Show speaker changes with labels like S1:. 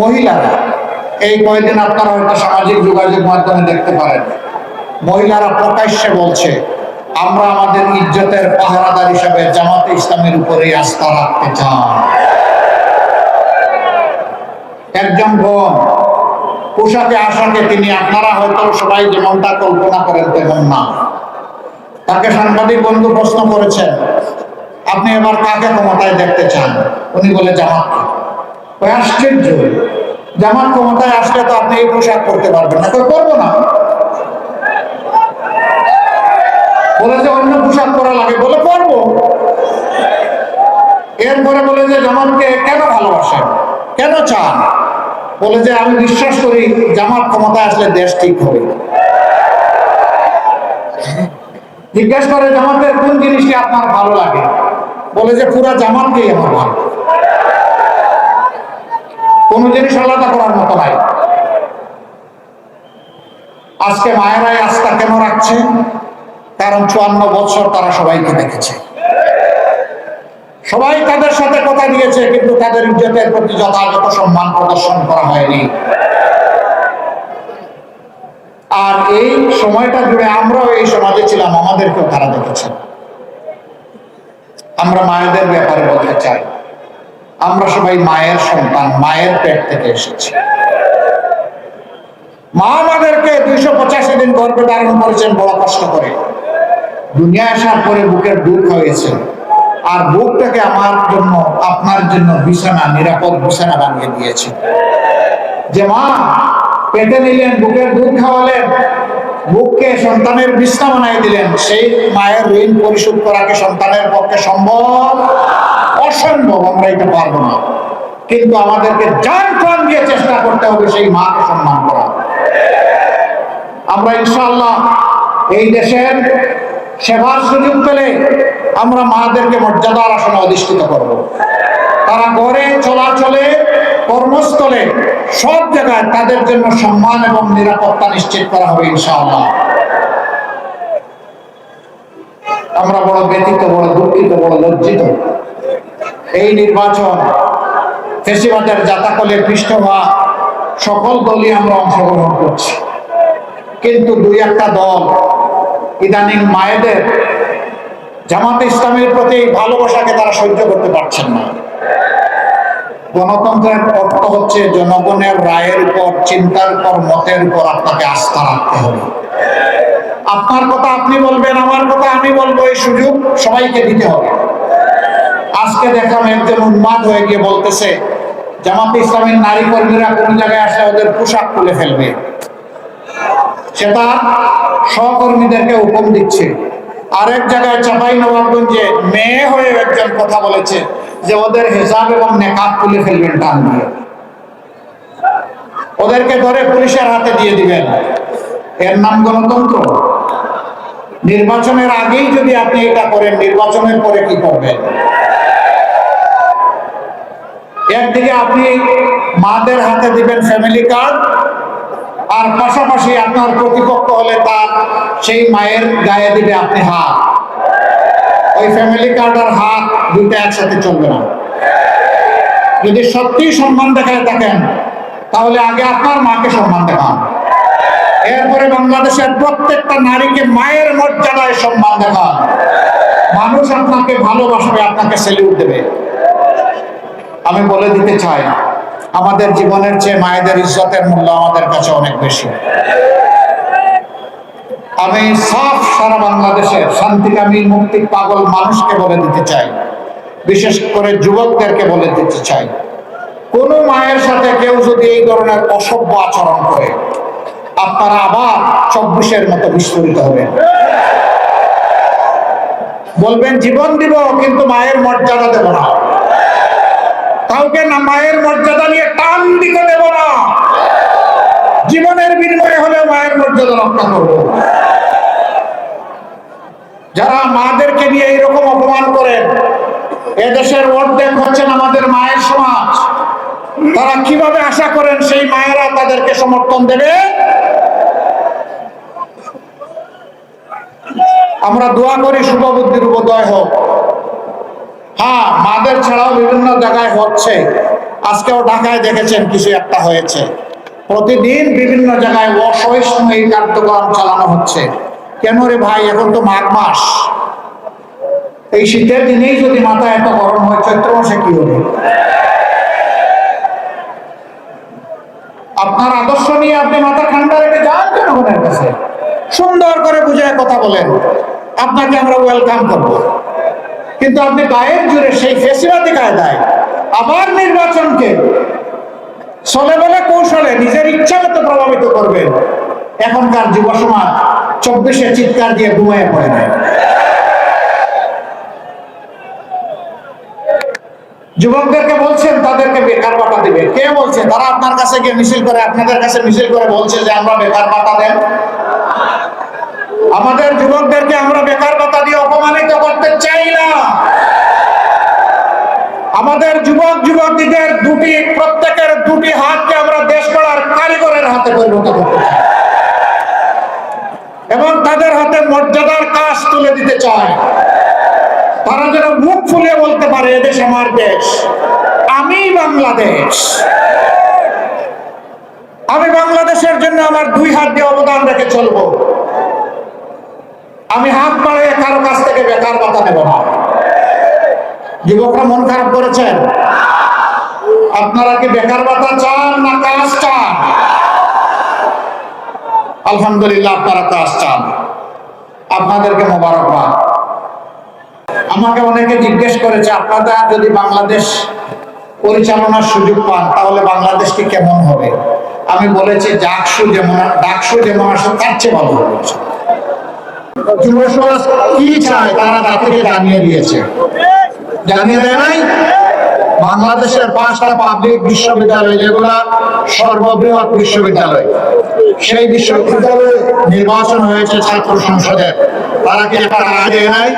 S1: মহিলারা, এই কয়েকদিন আপনারা হয়তো সামাজিক যোগাযোগ মাধ্যমে দেখতে পারেন। মহিলারা প্রকাশ্যে বলছে, আমরা আমাদের ইজ্জতের পাহারাদার হিসাবে জামাতে ইসলামের উপরে আস্থা রাখতে চাই। একজন বোন, পোশাকে আশাকে তিনি আপনারা হয়তো সবাই যেমনটা কল্পনা করেন তেমন না। তাকে সাংবাদিক বন্ধু প্রশ্ন করেছেন, আপনি এবার কাকে ক্ষমতায় দেখতে চান? উনি বলে, জামাতকে। আশ্চর্য জামাত ক্ষমতায় আসলে তো আপনি এই পোশাক করতে পারবেন না। করব না। বলে যে অন্য পোশাক পরা লাগে, বলে করব। এরপরে বলে যে জামাতকে কেন ভালোবাসেন? কেন চান? বলে যে, আমি বিশ্বাস করি জামাত ক্ষমতায় আসলে দেশ ঠিক হবে। জিজ্ঞেস করে, জামাতের কোন জিনিসটি আপনার ভালো লাগে? বলে যে, পুরা জামাতকেই আমার ভালো কোন জিনিস আলাদা করার মতো নাই আজকে মায়েরাই আস্থা কেন রাখছে? কারণ চুয়ান্ন বছর তারা সবাইকে দেখেছে। সবাই তাদের সাথে কথা দিয়েছে, কিন্তু তাদের ইজ্জতের প্রতি যথাযথ সম্মান প্রদর্শন করা হয়নি। আর এই সময়টা জুড়ে আমরাও এই সমাজে ছিলাম, আমাদেরকেও তারা দেখেছে। আমরা মায়েদের ব্যাপারে বলতে চাই। আমরা সবাই মায়ের সন্তান, মায়ের পেট থেকে এসেছি। মা আমাদেরকে দুইশো পঁচাশি দিন গর্ভে ধারণ করেছেন বড় কষ্ট করে। দুনিয়া আসার পরে বুকের দুঃখ হয়েছে আর বুকটাকে আমার জন্য, আপনার জন্য বিছানা, নিরাপদ বিছানা বানিয়ে দিয়েছে। যে মা, পেটে নিলেন, বুকের দুধ খাওয়ালেন, বুককে সন্তানের বিছনা বানিয়ে দিলেন। সেই মায়ের ঋণ পরিশোধ করাকে সন্তানের পক্ষে সম্ভব? অসম্ভব, আমরা এটা পারব না। কিন্তু আমাদেরকে যান প্রাণ দিয়ে চেষ্টা করতে হবে সেই মাকে সম্মান করা। আমরা ইনশাআল্লাহ এই দেশের সেবার সুযোগ পেলে আমরা মাদেরকে মর্যাদার আসনে অধিষ্ঠিত করব। তারা ঘরে, চলাচলে, কর্মস্থলে সব জায়গায় তাদের জন্য সম্মান এবং নিরাপত্তা নিশ্চিত করা হবে ইনশাআল্লাহ। আমরা বড় ব্যথিত, বড় দুঃখিত, বড় লজ্জিত। এই নির্বাচন ফেসিবাদের জাতাকলে পৃষ্ঠ হওয়া সকল দলই আমরা অংশগ্রহণ করছি। কিন্তু দুই একটা দল ইদানিং মায়েদের জামাতে ইসলামের প্রতি ভালোবাসাকে তারা সহ্য করতে পারছেন না। গণতন্ত্রের অর্থ হচ্ছে জনগণের রায়ের উপর, চিন্তার উপর, মতের উপর আপনাকে আস্থা রাখতে হবে। আপনার কথা আপনি বলবেন, আমার কথা আমি বলব, এই সুযোগ সবাইকে দিতে হবে। আজকে দেখলাম একজন উন্মাদ হয়ে গিয়ে বলতেছে, জামাতে ইসলামের নারী কর্মীরা কোন জায়গায় আসলে ওদের পোশাক খুলে ফেলবে? সেটা সহকর্মীদেরকে হুকুম দিচ্ছে। আরেক জায়গায় চাপাই নবাবগঞ্জে মেয়ে হয়ে একজন কথা বলেছে যে ওদের হিসাব এবং নেকাব খুলে ফেলবেন টান দিয়ে। ওদেরকে ধরে পুলিশের হাতে দিয়ে দিবেন। এর নাম গণতন্ত্র। নির্বাচনের আগেই যদি আপনি এটা করেন, নির্বাচনের পরে কি করবেন? একদিকে আপনি মাদের হাতে দিবেন ফ্যামিলি কার্ড আর পাশাপাশি আপনার প্রতিপক্ষ হলে তার সেই মায়ের গায়ে দিবে আপনি হাত। ওই ফ্যামিলি কার্ড আর হাত দুইটা একসাথে চলবে না। যদি সত্যি সম্মান দেখায় থাকেন, তাহলে আগে আপনার মাকে সম্মান দেখান। এরপরে বাংলাদেশের প্রত্যেকটা নারীকে মায়ের মর্যাদায় সম্মান দেখান। মানুষ আপনাকে ভালোবাসবে, আপনাকে সেলিউট দেবে। আমি বলে দিতে চাই না আমাদের জীবনের চেয়ে মায়েদের ইজ্জতের মূল্য আমাদের কাছে অনেক বেশি। আমি সাফ সারা বাংলাদেশের শান্তিকামী, মুক্তি পাগল মানুষকে বলে দিতে চাই, বিশেষ করে যুবকদেরকে বলে দিতে চাই। কোন মায়ের সাথে কেউ যদি এই ধরনের অসভ্য আচরণ করে, আপনারা আবার চব্বিশের মতো বিস্ফোরিত হবেন। বলবেন, জীবন দিব, কিন্তু মায়ের মর্যাদা দেব না। কাউকে না মায়ের মর্যাদা নিয়ে টান দিতে দেব না। জীবনের বিনিময়ে হলে মায়ের মর্যাদা রক্ষা করব। যারা মাদেরকে নিয়ে এইরকম অপমান করেন, এদেশের অর্ধেক হচ্ছেন আমাদের মায়ের সমাজ। তারা কীভাবে আশা করেন সেই মায়েরা তাদেরকে সমর্থন দেবে? আমরা দোয়া করি শুভ বুদ্ধির উপদয় হোক। হ্যাঁ মাদের ছাড়াও বিভিন্ন জায়গায় হচ্ছে। আজকেও ঢাকায় দেখেছেন কিছু একটা হয়েছে। প্রতিদিন বিভিন্ন জায়গায় অসহিষ্ণু এই কার্যক্রম চালানো হচ্ছে। কেন রে ভাই, এখন তো মাঘ মাস। এই শীতের দিনেই যদি মাথা এত গরম হয়, চৈত্র মাসে কি হবে? আপনার আদর্শ নিয়ে আপনি মাথা ঠান্ডা রেখে যান জনগণের কাছে? সুন্দর করে বুঝে কথা বলেন। আপনাকে আমরা ওয়েলকাম করব। কিন্তু আপনি গায়ের জুড়ে সেই ফেসিবাদী কায়দায় আবার নির্বাচনকে চলে বলে কৌশলে নিজের ইচ্ছা মতো প্রভাবিত করবেন, এখনকার যুব সমাজ চব্বিশে চিৎকার দিয়ে ঘুমিয়ে পড়ে নেয় যুবকদেরকে বলছেন, তাদেরকে বেকার ভাতা দিবে। কে বলছে? তারা আপনার কাছে গিয়ে মিছিল করে, আপনাদের কাছে মিছিল করে বলছে যে, আমরা বেকার ভাতা দেন। আমাদের যুবকদেরকে আমরা বেকার ভাতা দিয়ে অপমানিত করতে চাই না আমাদের যুবক যুবতীদের দুটি, প্রত্যেকের দুটি হাতকে আমরা দেশ গড়ার কারিগরের হাতে পরিণত করতে এবং তাদের হাতে মর্যাদার কাজ তুলে দিতে চাই। তারা যেন মুখ ফুলে বলতে পারে এদেশ আমার দেশ। আমি বাংলাদেশ। আমি বাংলাদেশের জন্য আমার দুই হাত দিয়ে অবদান রেখে চলবো। আমি হাত বাড়িয়ে কারও কাছ থেকে বেকার কথা নেব না। যুবকরা মন খারাপ করেছেন। আপনারা কি বেকার ভাতা চান না কাজ চান? আলহামদুলিল্লাহ আপনারা কাজ চান। আপনাদেরকে মোবারকবাদ। আমাকে অনেকে জিজ্ঞেস করেছে, আপনারা যদি বাংলাদেশ পরিচালনার সুযোগ পান, তাহলে বাংলাদেশটি কেমন হবে? আমি বলেছি, ডাকসু যেমন ডাকসু যেমন আসে, তার চেয়ে ভালো হবে। যুব সমাজ কি চায়, তারা তাদেরকে জানিয়ে দিয়েছে। জানিয়ে দেয় নাই? বাংলাদেশের পাঁচটা পাবলিক বিশ্ববিদ্যালয়, যেগুলা সর্ববৃহৎ বিশ্ববিদ্যালয়। সেই বিশ্ববিদ্যালয়ে নির্বাচন হয়েছে ছাত্র সংসদের। তারা কি একটা আগে নাই?